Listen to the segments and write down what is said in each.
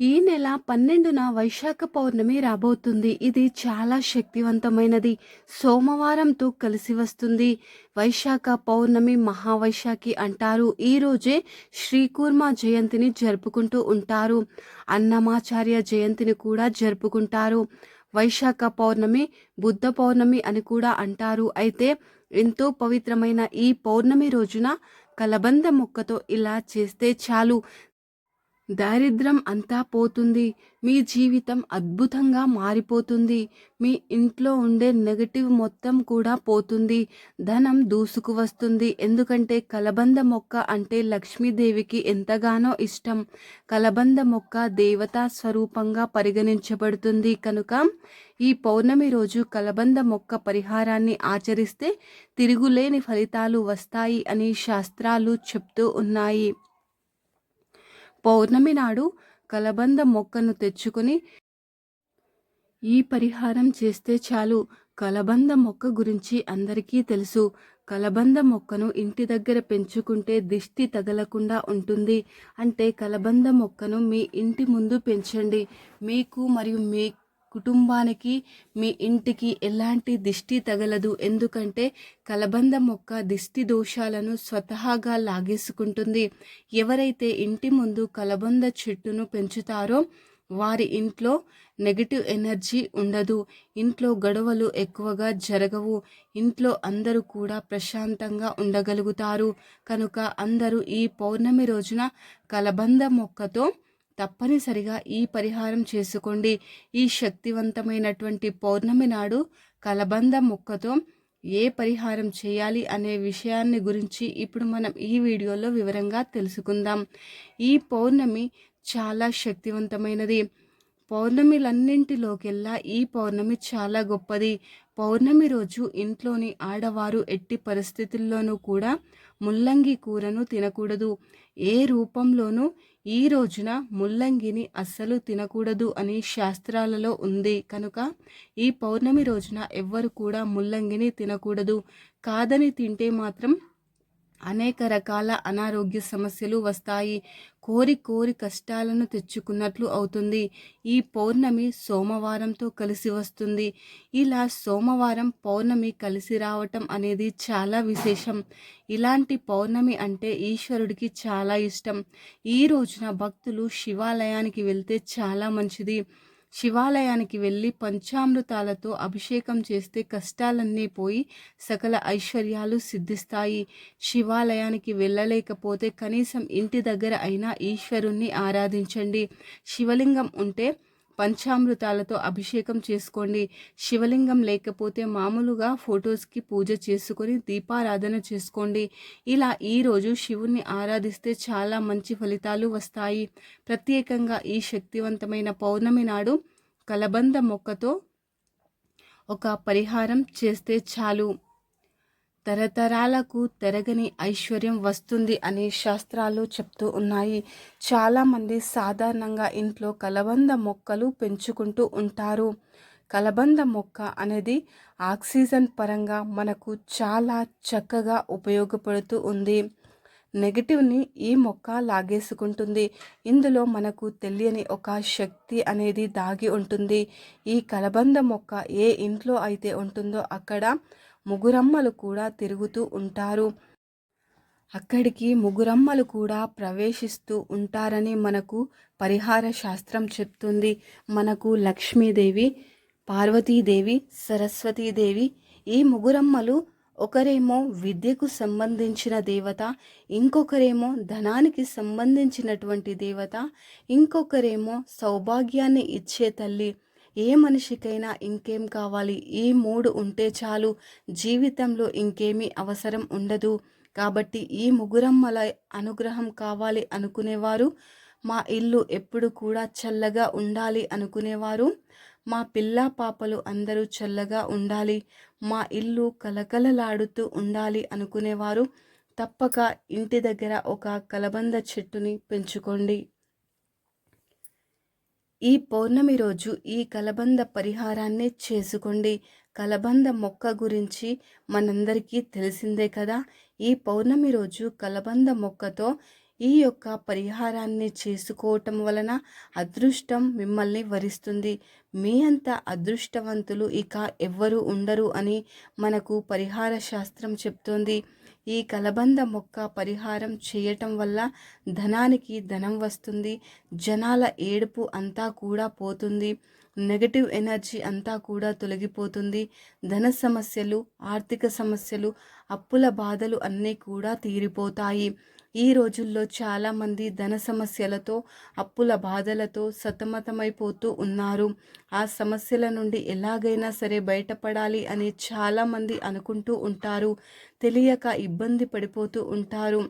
ఈ నెల పన్నెండున వైశాఖ పౌర్ణమి రాబోతుంది. ఇది చాలా శక్తివంతమైనది. సోమవారంతో కలిసి వస్తుంది. వైశాఖ పౌర్ణమి మహావైశాఖి అంటారు. ఈరోజే శ్రీకూర్మ జయంతిని జరుపుకుంటూ ఉంటారు. అన్నమాచార్య జయంతిని కూడా జరుపుకుంటారు. వైశాఖ పౌర్ణమి బుద్ధ పౌర్ణమి అని కూడా అంటారు. అయితే ఎంతో పవిత్రమైన ఈ పౌర్ణమి రోజున కలబంద మొక్కతో ఇలా చేస్తే చాలు. దారిద్రం అంతా పోతుంది. మీ జీవితం అద్భుతంగా మారిపోతుంది. మీ ఇంట్లో ఉండే నెగటివ్ మొత్తం కూడా పోతుంది. ధనం దూసుకు వస్తుంది. ఎందుకంటే కలబంద మొక్క అంటే లక్ష్మీదేవికి ఎంతగానో ఇష్టం. కలబంద మొక్క దేవతా స్వరూపంగా పరిగణించబడుతుంది. కనుక ఈ పౌర్ణమి రోజు కలబంద మొక్క పరిహారాన్ని ఆచరిస్తే తిరుగులేని ఫలితాలు వస్తాయి అని శాస్త్రాలు చెప్తూ ఉన్నాయి. పౌర్ణమి నాడు కలబంద మొక్కను తెచ్చుకొని ఈ పరిహారం చేస్తే చాలు. కలబంద మొక్క గురించి అందరికీ తెలుసు. కలబంద మొక్కను ఇంటి దగ్గర పెంచుకుంటే దిష్టి తగలకుండా ఉంటుంది. అంటే కలబంద మొక్కను మీ ఇంటి ముందు పెంచండి. మీకు మరియు మీ కుటుంబానికి మీ ఇంటికి ఎలాంటి దిష్టి తగలదు? ఎందుకంటే కలబంద మొక్క దిష్టి దోషాలను స్వతహాగా లాగేసుకుంటుంది. ఎవరైతే ఇంటి ముందు కలబంద చెట్టును పెంచుతారో వారి ఇంట్లో నెగిటివ్ ఎనర్జీ ఉండదు. ఇంట్లో గొడవలు ఎక్కువగా జరగవు. ఇంట్లో అందరూ కూడా ప్రశాంతంగా ఉండగలుగుతారు. కనుక అందరూ ఈ పౌర్ణమి రోజున కలబంద మొక్కతో తప్పనిసరిగా ఈ పరిహారం చేసుకోండి. ఈ శక్తివంతమైనటువంటి పౌర్ణమి నాడు కలబంద మొక్కతో ఏ పరిహారం చేయాలి అనే విషయాన్ని గురించి ఇప్పుడు మనం ఈ వీడియోలో వివరంగా తెలుసుకుందాం. ఈ పౌర్ణమి చాలా శక్తివంతమైనది. పౌర్ణమిలన్నింటిలోకెల్లా ఈ పౌర్ణమి చాలా గొప్పది. పౌర్ణమి రోజు ఇంట్లోని ఆడవారు ఎట్టి పరిస్థితుల్లోనూ కూడా ముల్లంగి కూరను తినకూడదు. ఏ రూపంలోనూ ఈ రోజున ముల్లంగిని అస్సలు తినకూడదు అని శాస్త్రాలలో ఉంది. కనుక ఈ పౌర్ణమి రోజున ఎవ్వరు కూడా ముల్లంగిని తినకూడదు. కాదని తింటే మాత్రం అనేక రకాల అనారోగ్య సమస్యలు వస్తాయి. కోరి కోరి కష్టాలను తెచ్చుకున్నట్లు అవుతుంది. ఈ పౌర్ణమి సోమవారంతో కలిసి వస్తుంది. ఇలా సోమవారం పౌర్ణమి కలిసి రావటం అనేది చాలా విశేషం. ఇలాంటి పౌర్ణమి అంటే ఈశ్వరుడికి చాలా ఇష్టం. ఈ రోజున భక్తులు శివాలయానికి వెళ్తే చాలా మంచిది. శివాలయానికి వెళ్ళి పంచామృతాలతో అభిషేకం చేస్తే కష్టాలన్నీ పోయి సకల ఐశ్వర్యాలు సిద్ధిస్తాయి. శివాలయానికి వెళ్ళలేకపోతే కనీసం ఇంటి దగ్గర అయినా ఈశ్వరుణ్ణి ఆరాధించండి. శివలింగం ఉంటే పంచామృతాలతో అభిషేకం చేసుకోండి. శివలింగం లేకపోతే మామూలుగా ఫొటోస్కి పూజ చేసుకొని దీపారాధన చేసుకోండి. ఇలా ఈరోజు శివుణ్ణి ఆరాధిస్తే చాలా మంచి ఫలితాలు వస్తాయి. ప్రత్యేకంగా ఈ శక్తివంతమైన పౌర్ణమి నాడు కలబంద మొక్కతో ఒక పరిహారం చేస్తే చాలు. తరతరాలకు తెరగని ఐశ్వర్యం వస్తుంది అని శాస్త్రాలు చెప్తూ ఉన్నాయి. చాలామంది సాధారణంగా ఇంట్లో కలబంద మొక్కలు పెంచుకుంటూ ఉంటారు. కలబంద మొక్క అనేది ఆక్సిజన్ పరంగా మనకు చాలా చక్కగా ఉపయోగపడుతూ ఉంది. నెగిటివ్ని ఈ మొక్క లాగేసుకుంటుంది. ఇందులో మనకు తెలియని ఒక శక్తి అనేది దాగి ఉంటుంది. ఈ కలబంద మొక్క ఏ ఇంట్లో అయితే ఉంటుందో అక్కడ ముగురమ్మలు కూడా తిరుగుతూ ఉంటారు. అక్కడికి ముగురమ్మలు కూడా ప్రవేశిస్తూ ఉంటారని మనకు పరిహార శాస్త్రం చెప్తుంది. మనకు లక్ష్మీదేవి పార్వతీదేవి సరస్వతీదేవి ఈ ముగురమ్మలు ఒకరేమో విద్యకు సంబంధించిన దేవత ఇంకొకరేమో ధనానికి సంబంధించినటువంటి దేవత ఇంకొకరేమో సౌభాగ్యాన్ని ఇచ్చే తల్లి. ఏ మనిషికైనా ఇంకేం కావాలి? ఈ మూడు ఉంటే చాలు. జీవితంలో ఇంకేమీ అవసరం ఉండదు. కాబట్టి ఈ ముగురమ్మల అనుగ్రహం కావాలి అనుకునేవారు. మా ఇల్లు ఎప్పుడు కూడా చల్లగా ఉండాలి అనుకునేవారు. మా పిల్ల పాపలు అందరూ చల్లగా ఉండాలి. మా ఇల్లు కలకలలాడుతూ ఉండాలి అనుకునేవారు. తప్పక ఇంటి దగ్గర ఒక కలబంద చెట్టుని పెంచుకోండి. ఈ పౌర్ణమి రోజు ఈ కలబంద పరిహారాన్ని చేసుకోండి. కలబంద మొక్క గురించి మనందరికీ తెలిసిందే కదా? ఈ పౌర్ణమి రోజు కలబంద మొక్కతో ఈ యొక్క పరిహారాన్ని చేసుకోవటం వలన అదృష్టం మిమ్మల్ని వరిస్తుంది. మీ అంత అదృష్టవంతులు ఇక ఎవ్వరూ ఉండరు అని మనకు పరిహార శాస్త్రం చెప్తోంది. ఈ కలబంద మొక్క పరిహారం చేయటం వల్ల ధనానికి ధనం వస్తుంది. జనాల ఏడుపు అంతా కూడా పోతుంది. నెగటివ్ ఎనర్జీ అంతా కూడా తొలగిపోతుంది. ధన సమస్యలు ఆర్థిక సమస్యలు అప్పుల బాధలు అన్నీ కూడా తీరిపోతాయి. ఈ రోజుల్లో చాలామంది ధన సమస్యలతో అప్పుల బాధలతో సతమతమైపోతూ ఉన్నారు. ఆ సమస్యల నుండి ఎలాగైనా సరే బయటపడాలి అని చాలామంది అనుకుంటూ ఉంటారు. తెలియక ఇబ్బంది పడిపోతూ ఉంటారు.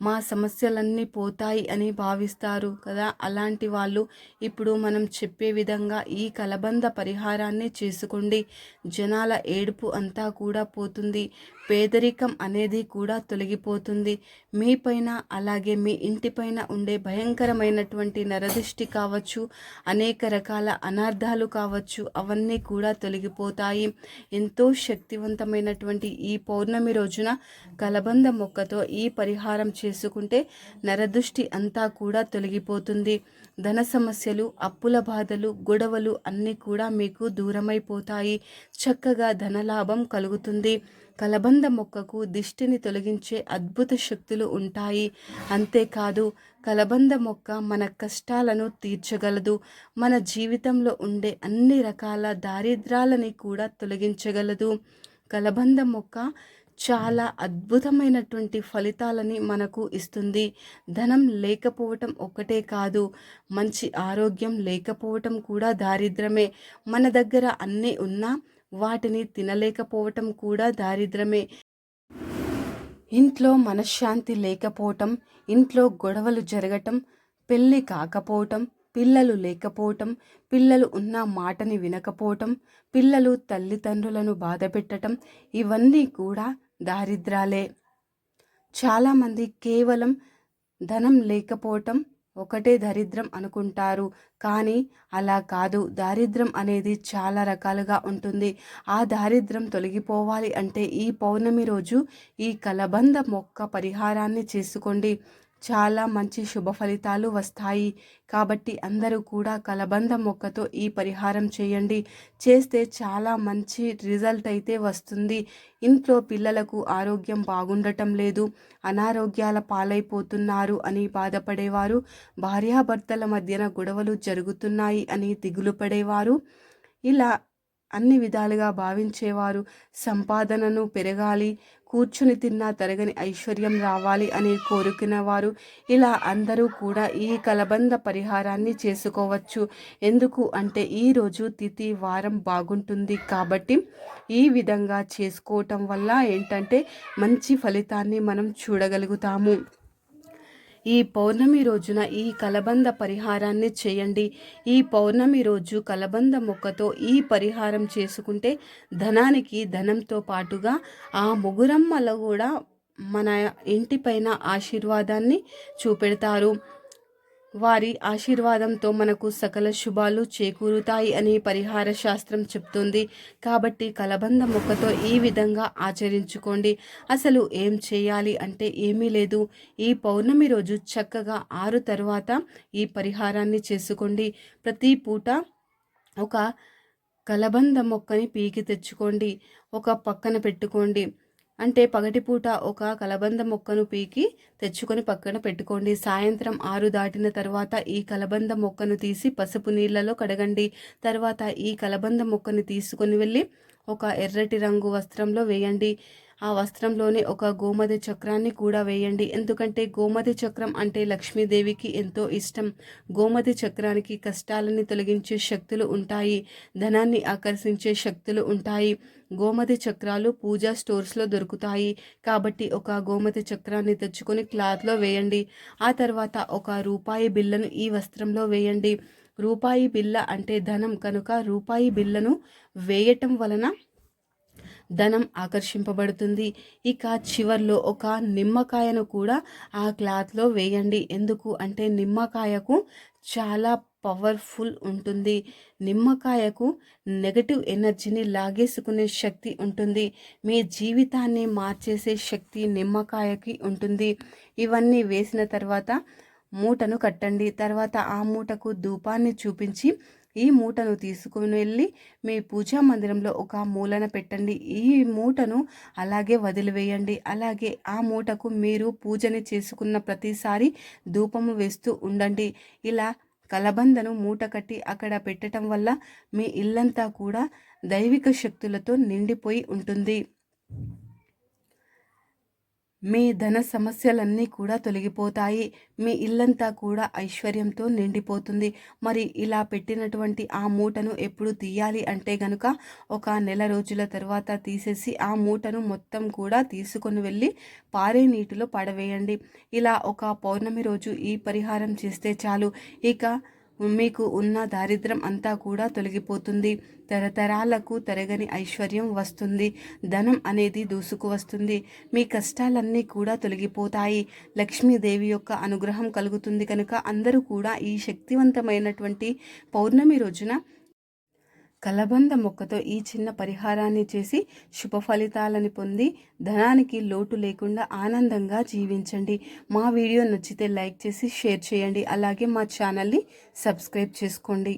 మా సమస్యలన్నీ పోతాయి అని భావిస్తారు కదా? అలాంటి వాళ్ళు ఇప్పుడు మనం చెప్పే విధంగా ఈ కలబంద పరిహారాన్ని చేసుకోండి. జనాల ఏడుపు అంతా కూడా పోతుంది. పేదరికం అనేది కూడా తొలగిపోతుంది. మీపైన అలాగే మీ ఇంటిపైన ఉండే భయంకరమైనటువంటి నరదృష్టి కావచ్చు అనేక రకాల అనార్థాలు కావచ్చు అవన్నీ కూడా తొలగిపోతాయి. ఎంతో శక్తివంతమైనటువంటి ఈ పౌర్ణమి రోజున కలబంద మొక్కతో ఈ పరిహారం చేసుకుంటే నరదృష్టి అంతా కూడా తొలగిపోతుంది. ధన సమస్యలు అప్పుల బాధలు గొడవలు అన్నీ కూడా మీకు దూరమైపోతాయి. చక్కగా ధనలాభం కలుగుతుంది. కలబంద మొక్కకు దిష్టిని తొలగించే అద్భుత శక్తులు ఉంటాయి. అంతేకాదు కలబంద మొక్క మన కష్టాలను తీర్చగలదు. మన జీవితంలో ఉండే అన్ని రకాల దారిద్రాలని కూడా తొలగించగలదు. కలబంద మొక్క చాలా అద్భుతమైనటువంటి ఫలితాలని మనకు ఇస్తుంది. ధనం లేకపోవటం ఒక్కటే కాదు మంచి ఆరోగ్యం లేకపోవటం కూడా దారిద్రమే. మన దగ్గర అన్నీ ఉన్నా వాటిని తినలేకపోవటం కూడా దారిద్రమే. ఇంట్లో మనశ్శాంతి లేకపోవటం ఇంట్లో గొడవలు జరగటం పెళ్ళి కాకపోవటం పిల్లలు లేకపోవటం పిల్లలు ఉన్న మాటని వినకపోవటం పిల్లలు తల్లిదండ్రులను బాధపెట్టటం ఇవన్నీ కూడా దారిద్రాలే. చాలామంది కేవలం ధనం లేకపోవటం ఒకటే దరిద్రం అనుకుంటారు. కానీ అలా కాదు. దారిద్రం అనేది చాలా రకాలుగా ఉంటుంది. ఆ దారిద్రం తొలగిపోవాలి అంటే ఈ పౌర్ణమి రోజు ఈ కలబంద మొక్క పరిహారాన్ని చేసుకోండి. చాలా మంచి శుభ ఫలితాలు వస్తాయి. కాబట్టి అందరూ కూడా కలబంద మొక్కతో ఈ పరిహారం చేయండి. చేస్తే చాలా మంచి రిజల్ట్ అయితే వస్తుంది. ఇంట్లో పిల్లలకు ఆరోగ్యం బాగుండటం లేదు. అనారోగ్యాల పాలైపోతున్నారు అని బాధపడేవారు. భార్యాభర్తల మధ్యన గొడవలు జరుగుతున్నాయి అని దిగులు పడేవారు. ఇలా అన్ని విధాలుగా భావించేవారు. సంపాదనను పెరగాలి కూర్చుని తిన్నా తరగని ఐశ్వర్యం రావాలి అని కోరుకునేవారు. ఇలా అందరూ కూడా ఈ కలబంద పరిహారాన్ని చేసుకోవచ్చు. ఎందుకు అంటే ఈరోజు తిథి వారం బాగుంటుంది కాబట్టి ఈ విధంగా చేసుకోవటం వల్ల ఏంటంటే మంచి ఫలితాన్ని మనం చూడగలుగుతాము. ఈ పౌర్ణమి రోజున ఈ కలబంద పరిహారాన్ని చేయండి. ఈ పౌర్ణమి రోజు కలబంద మొక్కతో ఈ పరిహారం చేసుకుంటే ధనానికి ధనంతో పాటుగా ఆ ముగురమ్మలో కూడా మన ఇంటిపైన ఆశీర్వాదాన్ని చూపెడతారు. వారి ఆశీర్వాదంతో మనకు సకల శుభాలు చేకూరుతాయి అని పరిహార శాస్త్రం చెప్తుంది. కాబట్టి కలబంద మొక్కతో ఈ విధంగా ఆచరించుకోండి. అసలు ఏం చేయాలి అంటే ఏమీ లేదు. ఈ పౌర్ణమి రోజు చక్కగా ఆరు తర్వాత ఈ పరిహారాన్ని చేసుకోండి. ప్రతి పూట ఒక కలబంద మొక్కని పీకి తెచ్చుకోండి. ఒక పక్కన పెట్టుకోండి. అంటే పగటిపూట ఒక కలబంద మొక్కను పీకి తెచ్చుకొని పక్కన పెట్టుకోండి. సాయంత్రం ఆరు దాటిన తర్వాత ఈ కలబంద మొక్కను తీసి పసుపు నీళ్ళలో కడగండి. తర్వాత ఈ కలబంద మొక్కను తీసుకొని వెళ్ళి ఒక ఎర్రటి రంగు వస్త్రంలో వేయండి. ఆ వస్త్రంలోనే ఒక గోమతి చక్రాన్ని కూడా వేయండి. ఎందుకంటే గోమతి చక్రం అంటే లక్ష్మీదేవికి ఎంతో ఇష్టం. గోమతి చక్రానికి కష్టాలని తొలగించే శక్తులు ఉంటాయి. ధనాన్ని ఆకర్షించే శక్తులు ఉంటాయి. గోమతి చక్రాలు పూజా స్టోర్స్లో దొరుకుతాయి. కాబట్టి ఒక గోమతి చక్రాన్ని తెచ్చుకొని క్లాత్లో వేయండి. ఆ తర్వాత ఒక రూపాయి బిల్లను ఈ వస్త్రంలో వేయండి. రూపాయి బిల్ల అంటే ధనం. కనుక రూపాయి బిల్లను వేయటం వలన ధనం ఆకర్షింపబడుతుంది. ఇక చివర్లో ఒక నిమ్మకాయను కూడా ఆ క్లాత్లో వేయండి. ఎందుకు అంటే నిమ్మకాయకు చాలా పవర్ఫుల్ ఉంటుంది. నిమ్మకాయకు నెగటివ్ ఎనర్జీని లాగేసుకునే శక్తి ఉంటుంది. మీ జీవితాన్ని మార్చేసే శక్తి నిమ్మకాయకి ఉంటుంది. ఇవన్నీ వేసిన తర్వాత మూటను కట్టండి. తర్వాత ఆ మూటకు ధూపాన్ని చూపించి ఈ మూటను తీసుకుని వెళ్ళి మీ పూజా మందిరంలో ఒక మూలన పెట్టండి. ఈ మూటను అలాగే వదిలివేయండి. అలాగే ఆ మూటకు మీరు పూజని చేసుకున్న ప్రతిసారి ధూపము వేస్తూ ఉండండి. ఇలా కలబందను మూట కట్టి అక్కడ పెట్టడం వల్ల మీ ఇల్లంతా కూడా దైవిక శక్తులతో నిండిపోయి ఉంటుంది. మీ ధన సమస్యలన్నీ కూడా తొలగిపోతాయి. మీ ఇల్లంతా కూడా ఐశ్వర్యంతో నిండిపోతుంది. మరి ఇలా పెట్టినటువంటి ఆ మూటను ఎప్పుడు తీయాలి అంటే గనుక ఒక నెల రోజుల తర్వాత తీసేసి ఆ మూటను మొత్తం కూడా తీసుకొని వెళ్ళి పారే నీటిలో పడవేయండి. ఇలా ఒక పౌర్ణమి రోజు ఈ పరిహారం చేస్తే చాలు. ఇక మీకు ఉన్న దారిద్రం అంతా కూడా తొలగిపోతుంది. తరతరాలకు తరగని ఐశ్వర్యం వస్తుంది. ధనం అనేది దూసుకు వస్తుంది. మీ కష్టాలన్నీ కూడా తొలగిపోతాయి. లక్ష్మీదేవి యొక్క అనుగ్రహం కలుగుతుంది కనుక అందరూ కూడా ఈ శక్తివంతమైనటువంటి పౌర్ణమి రోజున కలబంద మొక్కతో ఈ చిన్న పరిహారాన్ని చేసి శుభ ఫలితాలను పొంది ధనానికి లోటు లేకుండా ఆనందంగా జీవించండి. మా వీడియో నచ్చితే లైక్ చేసి షేర్ చేయండి. అలాగే మా ఛానల్ని సబ్స్క్రైబ్ చేసుకోండి.